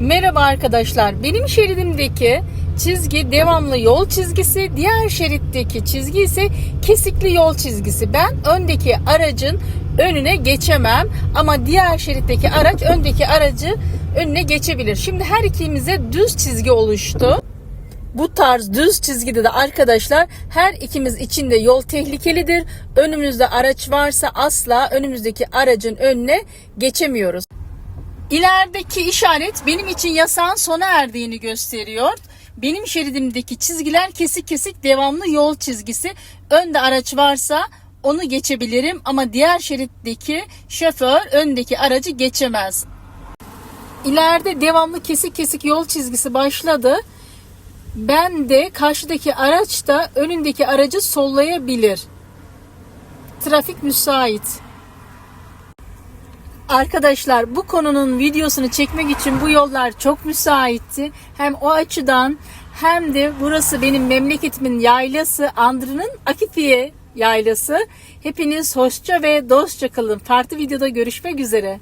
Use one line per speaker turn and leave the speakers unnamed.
Merhaba arkadaşlar. Benim şeridimdeki çizgi devamlı yol çizgisi, diğer şeritteki çizgi ise kesikli yol çizgisi. Ben öndeki aracın önüne geçemem ama diğer şeritteki araç öndeki aracı önüne geçebilir. Şimdi her ikimize düz çizgi oluştu. Bu tarz düz çizgide de arkadaşlar her ikimiz için de yol tehlikelidir. Önümüzde araç varsa asla önümüzdeki aracın önüne geçemiyoruz. İlerideki işaret benim için yasağın sona erdiğini gösteriyor. Benim şeridimdeki çizgiler kesik kesik devamlı yol çizgisi. Önde araç varsa onu geçebilirim ama diğer şeritteki şoför öndeki aracı geçemez. İleride devamlı kesik kesik yol çizgisi başladı. Ben de karşıdaki araç da önündeki aracı sollayabilir. Trafik müsait. Arkadaşlar bu konunun videosunu çekmek için bu yollar çok müsaitti. Hem o açıdan hem de burası benim memleketimin yaylası Andırı'nın Akifiye yaylası. Hepiniz hoşça ve dostça kalın. Farklı videoda görüşmek üzere.